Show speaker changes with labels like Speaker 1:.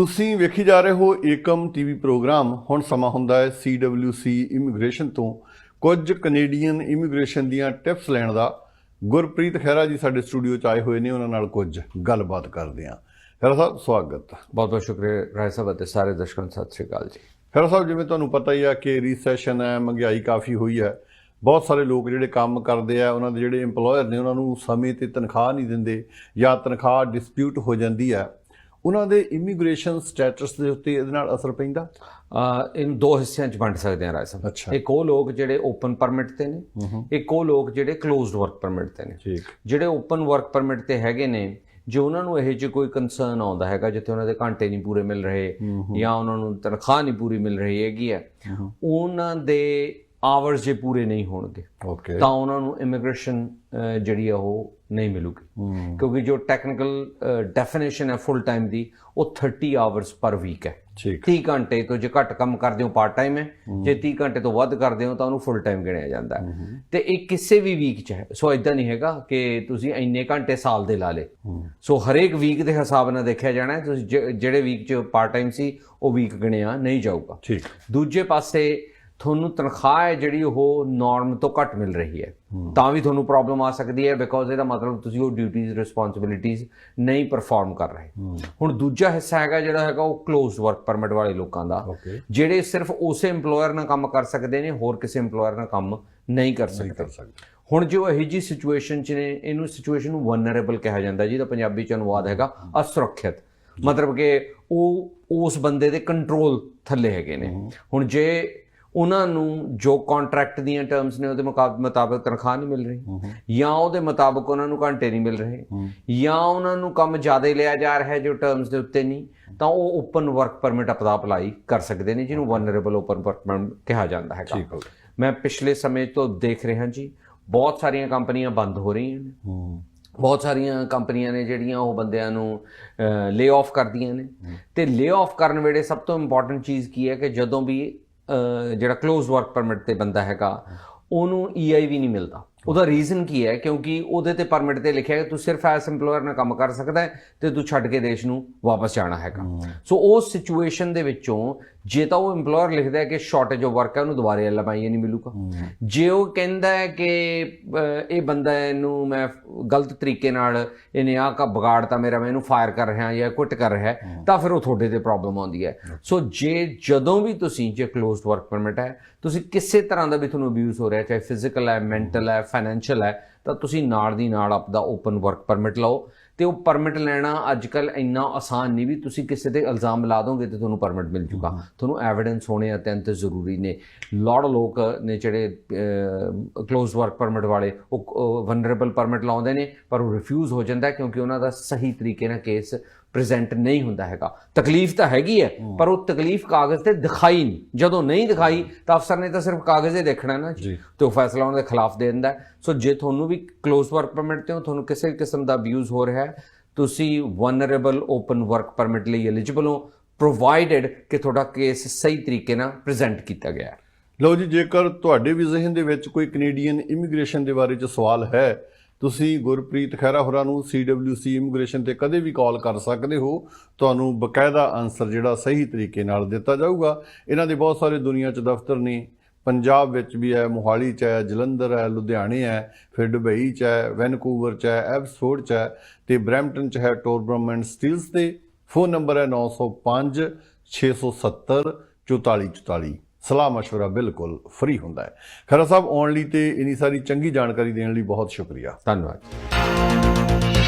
Speaker 1: ਤੁਸੀਂ ਵੇਖੀ ਜਾ ਰਹੇ ਹੋ ਏਕਮ ਟੀਵੀ ਪ੍ਰੋਗਰਾਮ। ਹੁਣ ਸਮਾਂ ਹੁੰਦਾ ਹੈ CWC ਇਮੀਗ੍ਰੇਸ਼ਨ ਤੋਂ। ਕੁਝ ਕੈਨੇਡੀਅਨ ਇਮੀਗ੍ਰੇਸ਼ਨ ਦੀਆਂ ਟਿਪਸ ਲੈਣ ਦਾ। ਗੁਰਪ੍ਰੀਤ ਖਹਿਰਾ ਜੀ ਸਾਡੇ ਸਟੂਡੀਓ 'ਚ ਆਏ ਹੋਏ ਨੇ ਉਹਨਾਂ ਨਾਲ ਕੁਝ ਗੱਲਬਾਤ ਕਰਦੇ ਹਾਂ। ਖਹਿਰਾ ਸਾਹਿਬ ਸਵਾਗਤ।
Speaker 2: ਬਹੁਤ ਬਹੁਤ ਸ਼ੁਕਰੀਆ ਰਾਏ ਸਾਹਿਬ ਅਤੇ ਸਾਰੇ ਦਰਸ਼ਕਾਂ ਨੂੰ ਸਤਿ ਸ਼੍ਰੀ ਅਕਾਲ ਜੀ।
Speaker 1: ਖਹਿਰਾ ਸਾਹਿਬ ਜਿਵੇਂ ਤੁਹਾਨੂੰ ਪਤਾ ਹੀ ਆ ਕਿ ਰੀਸੈਸ਼ਨ ਹੈ ਮਹਿੰਗਾਈ ਕਾਫੀ ਹੋਈ ਹੈ। ਬਹੁਤ ਸਾਰੇ ਲੋਕ ਜਿਹੜੇ ਕੰਮ ਕਰਦੇ ਆ ਉਹਨਾਂ ਦੇ ਜਿਹੜੇ EMPLOYER ਨੇ ਉਹਨਾਂ ਨੂੰ ਸਮੇਂ ਤੇ ਤਨਖਾਹ ਨਹੀਂ ਦਿੰਦੇ ਜਾਂ ਤਨਖਾਹ ਡਿਸਪਿਊਟ ਹੋ ਜਾਂਦੀ ਹੈ। ਉਹਨਾਂ ਦੇ ਇਮੀਗ੍ਰੇਸ਼ਨ ਸਟੇਟਸ ਦੇ ਉੱਤੇ ਇਹਦੇ ਨਾਲ ਅਸਰ ਪੈਂਦਾ?
Speaker 2: ਇਹਨੂੰ ਦੋ ਹਿੱਸਿਆਂ 'ਚ ਵੰਡ ਸਕਦੇ ਰਾਏ
Speaker 1: ਅੱਛਾ।
Speaker 2: ਸਾਹਿਬ। ਇੱਕ ਉਹ ਲੋਕ ਜਿਹੜੇ ਓਪਨ ਪਰਮਿਟ ਤੇ ਨੇ ਇੱਕ ਉਹ ਲੋਕ ਜਿਹੜੇ ਕਲੋਜ਼ਡ ਵਰਕ ਪਰਮਿਟ ਤੇ ਨੇ। ਜਿਹੜੇ ਓਪਨ ਵਰਕ ਪਰਮਿਟ ਤੇ ਹੈਗੇ ਨੇ ਜੇ ਉਹਨਾਂ ਨੂੰ ਇਹ ਜਿਹੀ ਕੋਈ ਕੰਸਰਨ ਆਉਂਦਾ ਹੈਗਾ ਜਿੱਥੇ ਉਹਨਾਂ ਦੇ ਘੰਟੇ ਨਹੀਂ ਪੂਰੇ ਮਿਲ ਰਹੇ ਜਾਂ ਉਹਨਾਂ ਨੂੰ ਤਨਖਾਹ ਨਹੀਂ ਪੂਰੀ ਮਿਲ ਰਹੀ ਹੈਗੀ ਹੈ ਉਹਨਾਂ ਦੇ ਆਵਰਸ ਜੇ ਪੂਰੇ ਨਹੀਂ ਹੋਣਗੇ
Speaker 1: ਓਕੇ
Speaker 2: ਤਾਂ ਉਹਨਾਂ ਨੂੰ ਇਮੀਗ੍ਰੇਸ਼ਨ ਜਿਹੜੀ ਆ ਉਹ ਨਹੀਂ ਮਿਲੂਗੀ। ਕਿਉਂਕਿ ਜੋ ਟੈਕਨੀਕਲ ਡੈਫੀਨੇਸ਼ਨ ਹੈ ਫੁੱਲ ਟਾਈਮ ਦੀ ਉਹ 30 ਆਵਰਸ ਪਰ ਵੀਕ ਹੈ।
Speaker 1: ਠੀਕ।
Speaker 2: 30 ਘੰਟੇ ਤੋਂ ਜੇ ਘੱਟ ਕੰਮ ਕਰਦੇ ਹੋ ਪਾਰਟ ਟਾਈਮ ਹੈ। ਜੇ 30 ਘੰਟੇ ਤੋਂ ਵੱਧ ਕਰਦੇ ਹੋ ਤਾਂ ਉਹਨੂੰ ਫੁੱਲ ਟਾਈਮ ਗਿਣਿਆ ਜਾਂਦਾ ਹੈ। ਤੇ ਇਹ ਕਿਸੇ ਵੀ ਵੀਕ 'ਚ ਹੈ। ਸੋ ਇਦਾਂ ਨਹੀਂ ਹੈਗਾ ਕਿ ਤੁਸੀਂ ਇੰਨੇ ਘੰਟੇ ਸਾਲ ਦੇ ਲਾ ਲੇ ਸੋ ਹਰੇਕ ਵੀਕ ਦੇ ਹਿਸਾਬ ਨਾਲ ਦੇਖਿਆ ਜਾਣਾ ਹੈ ਤੁਸੀਂ ਜਿਹੜੇ ਵੀਕ 'ਚ ਪਾਰਟ ਟਾਈਮ ਸੀ ਉਹ ਵੀਕ ਗਿਣਿਆ ਨਹੀਂ ਜਾਊਗਾ।
Speaker 1: ਠੀਕ।
Speaker 2: ਦੂਜੇ ਪਾਸੇ ਤੁਹਾਨੂੰ ਤਨਖਾਹ ਹੈ ਜਿਹੜੀ ਉਹ ਨਾਰਮ ਤੋਂ ਘੱਟ ਮਿਲ ਰਹੀ ਹੈ। ਤਾਂ ਵੀ ਤੁਹਾਨੂੰ ਪ੍ਰੋਬਲਮ ਆ ਸਕਦੀ ਹੈ ਬਿਕੋਜ਼ ਇਹਦਾ ਮਤਲਬ ਤੁਸੀਂ ਉਹ ਡਿਊਟੀਆਂ ਰਿਸਪੌਂਸਿਬਿਲਿਟੀਆਂ ਨਹੀਂ ਪਰਫਾਰਮ ਕਰ ਰਹੇ। ਹੁਣ ਦੂਜਾ ਹਿੱਸਾ ਹੈਗਾ ਜਿਹੜਾ ਹੈਗਾ ਉਹ ਕਲੋਜ਼ਡ ਵਰਕ ਪਰਮਿਟ ਵਾਲੇ ਲੋਕਾਂ ਦਾ। ਜਿਹੜੇ ਸਿਰਫ ਉਸੇ EMPLOYER ਨਾਲ ਕੰਮ ਕਰ ਸਕਦੇ ਨੇ ਹੋਰ ਕਿਸੇ EMPLOYER ਨਾਲ ਕੰਮ ਨਹੀਂ ਕਰ ਸਕਦੇ
Speaker 1: ਕਰ ਸਕਦੇ।
Speaker 2: ਹੁਣ ਜੋ ਇਹੋ ਜੀ ਸਿਚੁਏਸ਼ਨ ਚ ਨੇ ਇਹਨੂੰ ਸਿਚੁਏਸ਼ਨ ਨੂੰ ਵਨਰੇਬਲ ਕਿਹਾ ਜਾਂਦਾ ਜਿਹਦਾ ਪੰਜਾਬੀ ਚ ਅਨੁਵਾਦ ਹੈਗਾ ਅਸੁਰੱਖਿਅਤ। ਮਤਲਬ ਕਿ ਉਹ ਉਸ ਬੰਦੇ ਦੇ ਕੰਟਰੋਲ ਥੱਲੇ ਹੈਗੇ ਨੇ। ਹੁਣ ਜੇ ਉਹਨਾਂ ਨੂੰ ਜੋ ਕੰਟਰੈਕਟ ਦੀਆਂ ਟਰਮਸ ਨੇ ਉਹਦੇ ਮੁਤਾਬਕ ਤਨਖਾਹ ਨਹੀਂ ਮਿਲ ਰਹੀ। ਜਾਂ ਉਹਦੇ ਮੁਤਾਬਕ ਉਹਨਾਂ ਨੂੰ ਘੰਟੇ ਨਹੀਂ ਮਿਲ ਰਹੇ। ਜਾਂ ਉਹਨਾਂ ਨੂੰ ਕੰਮ ਜ਼ਿਆਦਾ ਲਿਆ ਜਾ ਰਿਹਾ ਹੈ ਜੋ ਟਰਮਸ ਦੇ ਉੱਤੇ ਨਹੀਂ ਤਾਂ ਉਹ ਓਪਨ ਵਰਕ ਪਰਮਿਟ ਅਪਦਾ ਅਪਲਾਈ ਕਰ ਸਕਦੇ ਨੇ ਜਿਹਨੂੰ ਵਨਰੇਬਲ ਓਪਨ ਵਰਕ ਪਰਮਿਟ ਕਿਹਾ ਜਾਂਦਾ
Speaker 1: ਹੋ
Speaker 2: ਮੈਂ ਪਿਛਲੇ ਸਮੇਂ ਤੋਂ ਦੇਖ ਰਿਹਾ ਜੀ ਬਹੁਤ ਸਾਰੀਆਂ ਕੰਪਨੀਆਂ ਬੰਦ ਹੋ ਰਹੀਆਂ ਨੇ। ਬਹੁਤ ਸਾਰੀਆਂ ਕੰਪਨੀਆਂ ਨੇ ਜਿਹੜੀਆਂ ਉਹ ਬੰਦਿਆਂ ਨੂੰ ਲੇ ਆਫ ਕਰਦੀਆਂ ਨੇ। ਤੇ ਲੇ ਆਫ ਕਰਨ ਵੇਲੇ ਸਭ ਤੋਂ ਇੰਪੋਰਟੈਂਟ ਚੀਜ਼ ਕੀ ਹੈ ਕਿ ਜਦੋਂ ਵੀ ਜਿਹੜਾ ক্লোਜ਼ ਵਰਕ ਪਰਮਿਟ ਤੇ ਬੰਦਾ ਹੈਗਾ ਉਹਨੂੰ ਈਆਈਵੀ ਨਹੀਂ ਮਿਲਦਾ। ਉਹਦਾ ਰੀਜ਼ਨ ਕੀ ਹੈ? ਕਿਉਂਕਿ ਉਹਦੇ ਤੇ ਪਰਮਿਟ ਤੇ ਲਿਖਿਆ ਹੈ ਕਿ ਤੂੰ ਸਿਰਫ ਐਸ EMPLOYER ਨਾਲ ਕੰਮ ਕਰ ਸਕਦਾ ਹੈ ਤੇ ਤੂੰ ਛੱਡ ਕੇ ਦੇਸ਼ ਨੂੰ ਵਾਪਸ ਜਾਣਾ ਹੈਗਾ। ਸੋ ਉਸ ਸਿਚੁਏਸ਼ਨ ਦੇ ਵਿੱਚੋਂ ਜੇ ਤਾਂ ਉਹ EMPLOYER ਲਿਖਦਾ ਹੈ ਕਿ ਸ਼ਾਰਟੇਜ ਆਫ ਵਰਕ ਹੈ ਉਹਨੂੰ ਦੁਬਾਰੇ ਐਲਐਮਆਈ ਨਹੀਂ ਮਿਲੂਗਾ। ਜੇ ਉਹ ਕਹਿੰਦਾ ਹੈ ਕਿ ਇਹ ਬੰਦਾ ਇਹਨੂੰ ਮੈਂ ਗਲਤ ਤਰੀਕੇ ਨਾਲ ਇਹਨੇ ਆਹ ਕਾ ਵਿਗਾੜਤਾ ਮੇਰਾ ਮੈਂ ਇਹਨੂੰ ਫਾਇਰ ਕਰ ਰਿਹਾ ਜਾਂ ਕੁਇਟ ਕਰ ਰਿਹਾ ਤਾਂ ਫਿਰ ਉਹ ਤੁਹਾਡੇ ਤੇ ਪ੍ਰੋਬਲਮ ਆਉਂਦੀ ਹੈ। ਸੋ ਜੇ ਜਦੋਂ ਵੀ ਤੁਸੀਂ ਜੇ ਕਲੋਜ਼ਡ ਵਰਕ ਪਰਮਿਟ ਹੈ ਤੁਸੀਂ ਕਿਸੇ ਤਰ੍ਹਾਂ ਦਾ ਵੀ ਤੁਹਾਨੂੰ ਅਬਿਊਜ਼ ਹੋ ਰਿਹਾ ਚਾਹੇ ਫਿਜ਼ੀਕਲ ਹੈ ਮੈਂਟਲ ਹੈ ਫਾਈਨੈਂਸ਼ੀਅਲ ਹੈ ਤਾਂ ਤੁਸੀਂ ਨਾਲ ਦੀ ਨਾਲ ਆਪਦਾ ਓਪਨ ਵਰਕ ਪਰਮਿਟ ਲਓ। ਤੇ ਉਹ ਪਰਮਿਟ ਲੈਣਾ ਅੱਜ ਕੱਲ ਇੰਨਾ ਆਸਾਨ ਨਹੀਂ ਵੀ ਤੁਸੀਂ ਕਿਸੇ ਤੇ ਇਲਜ਼ਾਮ ਲਾ ਦੋਗੇ ਤੇ ਤੁਹਾਨੂੰ ਪਰਮਿਟ ਮਿਲ ਜੂਗਾ। ਤੁਹਾਨੂੰ ਐਵੀਡੈਂਸ ਹੋਣੇ ਅਤਿਅੰਤ ਜ਼ਰੂਰੀ ਨੇ। ਲੋੜ ਲੋਕ ਨੇ ਜਿਹੜੇ ਕਲੋਜ਼ ਵਰਕ ਪਰਮਿਟ ਵਾਲੇ ਉਹ ਵਨਰੇਬਲ ਪਰਮਿਟ ਲਾਉਂਦੇ ਨੇ ਪਰ ਉਹ ਰਿਫਿਊਜ਼ ਹੋ ਜਾਂਦਾ ਕਿਉਂਕਿ ਉਹਨਾਂ ਦਾ ਸਹੀ ਤਰੀਕੇ ਨਾਲ ਕੇਸ ਪ੍ਰੈਜ਼ੈਂਟ ਨਹੀਂ ਹੁੰਦਾ ਹੈਗਾ। ਤਕਲੀਫ ਤਾਂ ਹੈਗੀ ਹੈ ਪਰ ਉਹ ਤਕਲੀਫ ਕਾਗਜ਼ ਤੇ ਦਿਖਾਈ ਨਹੀਂ। ਜਦੋਂ ਨਹੀਂ ਦਿਖਾਈ ਤਾਂ ਅਫਸਰ ਨੇ ਤਾਂ ਸਿਰਫ ਕਾਗਜ਼ ਹੀ ਦੇਖਣਾ ਨਾ
Speaker 1: ਜੀ।
Speaker 2: ਤੇ ਉਹ ਫੈਸਲਾ ਉਹਨਾਂ ਦੇ ਖਿਲਾਫ ਦੇ ਦਿੰਦਾ। ਸੋ ਜੇ ਤੁਹਾਨੂੰ ਵੀ ਕਲੋਜ਼ ਵਰਕ ਪਰਮਿਟ ਤੇ ਹੋ ਤੁਹਾਨੂੰ ਕਿਸੇ ਕਿਸਮ ਦਾ ਅਬਿਊਜ਼ ਹੋ ਰਿਹਾ ਹੈ ਤੁਸੀਂ ਵਨਰੇਬਲ ਓਪਨ ਵਰਕ ਪਰਮਿਟ ਲਈ ਐਲੀਜੀਬਲ ਹੋ ਪ੍ਰੋਵਾਈਡਡ ਕਿ ਤੁਹਾਡਾ ਕੇਸ ਸਹੀ ਤਰੀਕੇ ਨਾਲ ਪ੍ਰੈਜ਼ੈਂਟ ਕੀਤਾ ਗਿਆ ਹੈ।
Speaker 1: ਲਓ ਜੀ, ਜੇਕਰ ਤੁਹਾਡੇ ਵੀ ਜ਼ਿਹਨ ਦੇ ਵਿੱਚ ਕੋਈ ਕੈਨੇਡੀਅਨ ਇਮੀਗ੍ਰੇਸ਼ਨ ਦੇ ਬਾਰੇ ਚ ਸਵਾਲ ਹੈ, ਤੁਸੀਂ ਗੁਰਪ੍ਰੀਤ ਖਹਿਰਾ ਹੋਰਾਂ ਨੂੰ CWC ਇਮੀਗ੍ਰੇਸ਼ਨ ਤੇ ਕਦੇ ਵੀ ਕਾਲ ਕਰ ਸਕਦੇ ਹੋ। ਤੁਹਾਨੂੰ ਬਕਾਇਦਾ ਆਨਸਰ ਜਿਹੜਾ ਸਹੀ ਤਰੀਕੇ ਨਾਲ ਦਿੱਤਾ ਜਾਊਗਾ। ਇਹਨਾਂ ਦੇ ਬਹੁਤ ਸਾਰੇ ਦੁਨੀਆ 'ਚ ਦਫ਼ਤਰ ਨੇ ਪੰਜਾਬ ਵਿੱਚ ਵੀ ਹੈ ਮੋਹਾਲੀ 'ਚ ਹੈ ਜਲੰਧਰ ਹੈ ਲੁਧਿਆਣੇ ਹੈ ਫਿਰ ਦੁਬਈ 'ਚ ਹੈ ਵੈਨਕੂਵਰ 'ਚ ਹੈ ਐਬਸਫੋਰਡ 'ਚ ਹੈ ਤੇ ਬਰੈਂਪਟਨ 'ਚ ਹੈ ਟੋਰਬਰਮ ਐਂਡ ਸਟੀਲਸ ਤੇ ਫੋਨ ਨੰਬਰ ਹੈ 905 670 4444 ਸਲਾਹ مشورہ ਬਿਲਕੁਲ ਫ੍ਰੀ ਹੁੰਦਾ ਹੈ ਖਰਾ ਸਾਹਿਬ ਆਉਣ ਲਈ ਤੇ ਇਨੀ ਸਾਰੀ ਚੰਗੀ ਜਾਣਕਾਰੀ ਦੇਣ ਲਈ ਬਹੁਤ ਸ਼ੁਕਰੀਆ
Speaker 2: ਧੰਨਵਾਦ